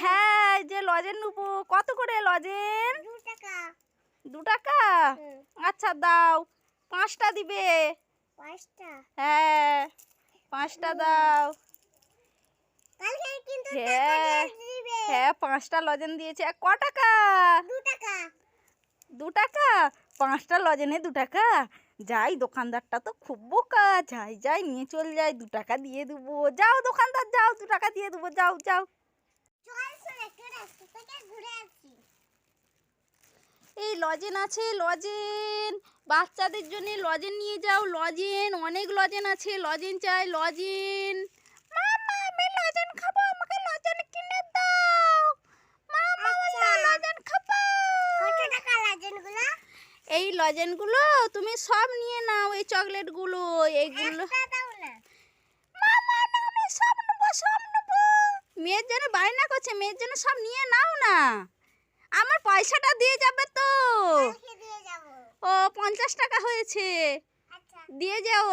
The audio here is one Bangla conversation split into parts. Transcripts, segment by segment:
হ্যাঁ যে লজেন নেব কত করে লজেন? দু টাকা। আচ্ছা দাও। পাঁচটা দিবে। হ্যাঁ পাঁচটা দাও। হ্যাঁ হ্যাঁ পাঁচটা লজেন দিয়েছে। ক টাকা। দু টাকা? পাঁচটা লজেনে দু টাকা? যাই দোকানদারটা তো খুব বোকা। যাই যাই নিয়ে চল যাই দু টাকা দিয়ে দেবো। যাও দোকানদার যাও দু টাকা দিয়ে দেবো। যাও যাও। এই লজেন আছে লজেন বাচ্চাদের জন্য লজেন নিয়ে যাও লজেন অনেক লজেন আছে লজেন চাই লজেন মামা আমি লজেন খাব আমাকে লজেন কিনে দাও। মামা আচ্ছা। লজেন এই লজেনগুলো তুমি সব নিয়ে নাও এই চকলেটগুলো এইগুলো। মামা আমি সব নেব সব মেয়ের জন্য বায়না করছে মেয়ের জন্য সব নিয়ে নাও না। আমার পয়সাটা দিয়ে যাবে তো। ও পঞ্চাশ টাকা হয়েছে। আচ্ছা। দিয়ে যাও।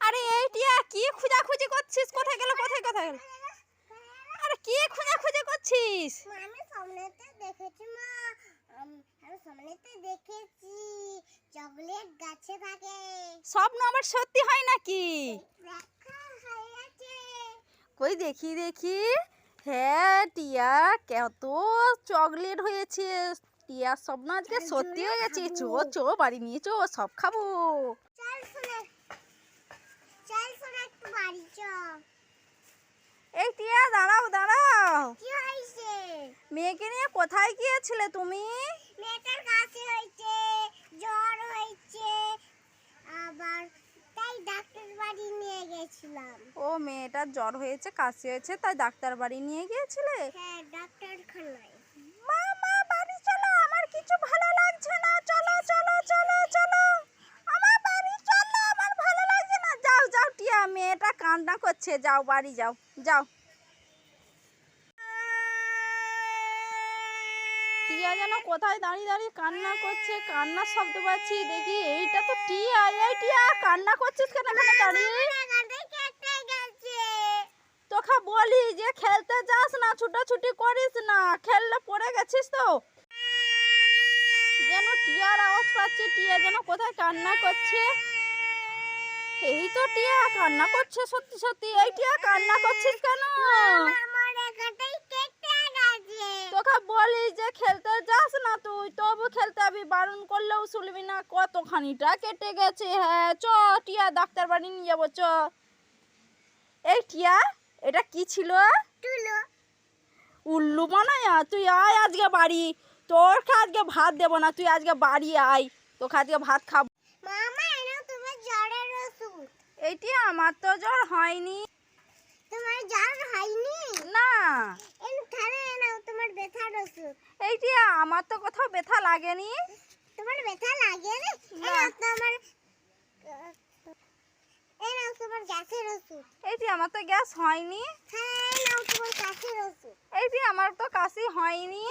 আরে এই টিয়া কি খোঁজাখুঁজি করছিস? কোথায় গেল কোথায় কোথায় গেল? আরে কি খোঁজাখুঁজি করছিস? আমি সামনেতে দেখেছি মা। আমি সামনেতে দেখেছি চকলেট গাছে থাকে। স্বপ্ন আবার সত্যি হয় নাকি? কই দেখি দেখি। হ্যাঁ টিয়া কত চকলেট হয়েছে। টিয়ার স্বপ্ন আজকে সত্যি হয়ে গেছে। চো চো বাড়ি নিয়ে চো সব খাব। এই টিয়া দাঁড়াও দাঁড়াও। মেয়েকে নিয়ে কোথায় গিয়েছিলে তুমি? মেয়েটার কাছে হয়েছে জ্বর হয়েছে আবার ডাক্তার বাড়ি নিয়ে গেছিলাম। ও মেয়েটার জ্বর হয়েছে কাশি হয়েছে তাই ডাক্তার বাড়ি নিয়ে গিয়েছিলে? হ্যাঁ ডাক্তারখানায়। মামা বাড়ি চলো আমার কিছু ভালো লাগছে না। চলো চলো চলো চলো। আমার বাড়ি চলো আমার ভালো লাগছে না। যাও যাও টিয়া মেয়েটা কান্না করছে। যাও বাড়ি যাও যাও। টিয়া যেন কোথায় দাঁড়িয়ে দাঁড়িয়ে কান্না করছে, কান্নার শব্দ পাচ্ছি, দেখি এইটা তো টিয়া, এই টিয়া, কান্না করছিস কেন এখানে দাঁড়িয়ে? তোকে বলি যে খেলতে যাস না, ছুটাছুটি করিস না, খেললে পড়ে গেছিস তো? যেন টিয়ার আওয়াজ পাচ্ছি, টিয়া যেন কোথায় কান্না করছে? এই তো টিয়া, কান্না করছে সত্যি সত্যি, এই টিয়া, কান্না করছিস কেন? তোকে বলি যে খেলতে যাস না তুই তবু খেলতে যাবি বারণ করলেও শুনবি না কতখানিটা কেটে গেছে হ্যাঁ চ টিয়া ডাক্তার বাড়ি নিয়ে যাব চ। এই টিয়া এটা কি ছিল? উল্লু বানায় তুই আয় আজকে বাড়ি। তোরকে আজকে ভাত দেবো না তুই আজকে বাড়ি আয়। তোকে আজকে ভাত খাব। এইটি আমার তো জ্বর হয়নি। তোমার জ্বর হয়নি না এন খানে এনাও তোমার ব্যথার ওষুধ এইটি আমার তো কোথাও ব্যথা লাগেনি। তোমার ব্যথা লাগে না। না। এনাও তোমার গ্যাসের ওষুধ। এইটি আমার তো গ্যাস হয়নি। হ্যাঁ এনাও তোমার কাশির ওষুধ। এইটি আমার তো কাশি হয়নি।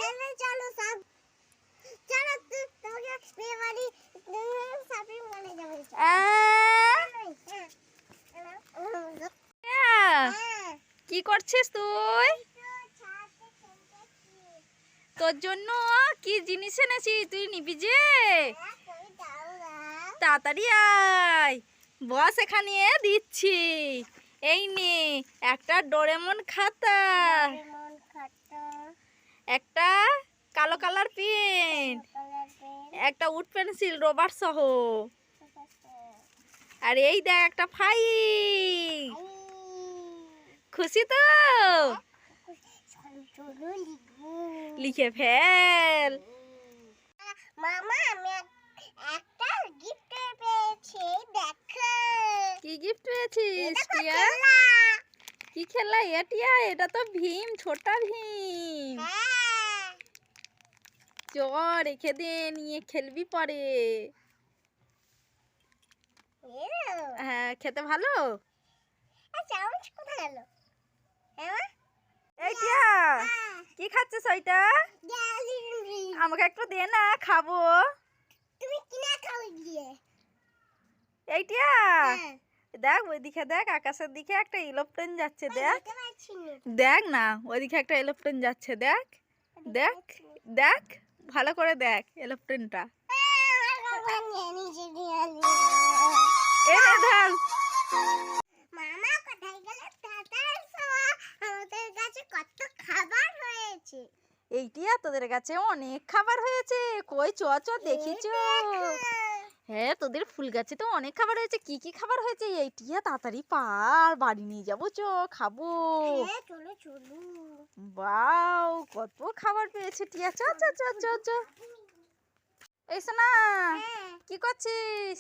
চলো সব চলো তোমাকে বিয়ে বাড়ি শপিং মলে যাব। আহ, হ্যাঁ আহ, কি করছিস তুই? তোর জন্য কি জিনিস এনেছি? তুই নিবি যে। তাড়াতাড়ি আয়। বস এখানে দিচ্ছি। এই নে, একটা ডোরেমন খাতা। একটা কালো কালার পেন। একটা উড পেন্সিল, রবার সহ। আর এই দেখ, একটা ফাইল। খুশি তো? লিখে ফেল। মামা আমি একটা গিফট পেয়েছি দেখো। কি গিফট পেয়েছিস টিয়া? কি খেলা এটিয়া এটা তো ভীম ছোটা ভীম। হ্যাঁ। চ রেখে দে নিয়ে খেলবি পরে। হ্যাঁ খেতে ভালো? আর চামচ কোথায় গেল? হ্যাঁ এই টিয়া হ্যাঁ কি খাচ্ছিস ওইটা আমাকে একটু দে না খাব। তুমি কিনা খাও গিয়ে এই টিয়া হ্যাঁ দেখ ওইদিকে দেখ আকাশের দিকে একটা এলোপ্লেন যাচ্ছে দেখ। দেখ না ওইদিকে একটা এলোপ্লেন যাচ্ছে দেখ। দেখ দেখ ভালো করে দেখ এলোপ্লেনটা এনে ধর মামা কোথায় গেলে টাটার সোয়া আমাদের কাছে কত খাবার হয়েছে এইটিয়া তোদের কাছে অনেক খাবার হয়েছে। কই চ চ দেখি চ। হ্যাঁ তোদের ফুল গাছে তো অনেক খাবার হয়েছে। কি কি খাবার হয়েছে? এইটিয়া তাড়াতাড়ি পার বাড়ি নিয়ে যাব চ খাব। হ্যাঁ বাও কত খাবার পেয়েছে টিয়া। চ চ চ চ চ। এই সোনা হ্যাঁ। কি করছিস?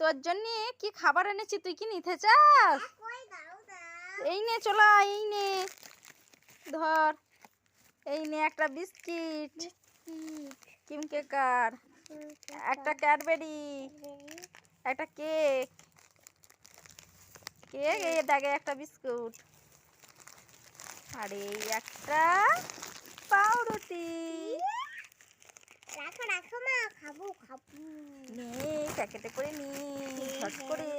তোর জন্য কি খাবার এনেছি তুই কি নিতে চাস? এই নে চলা এই নে। ধর। এই নে একটা বিস্কিট। কিম কেকার একটা ক্যাডবেরি। একটা কেক। কেক এই দাগে একটা বিস্কুট। আর এই একটা পাউরুটি। রাখো রাখো মা খাব খাব। নে প্যাকেটে করে নি করে।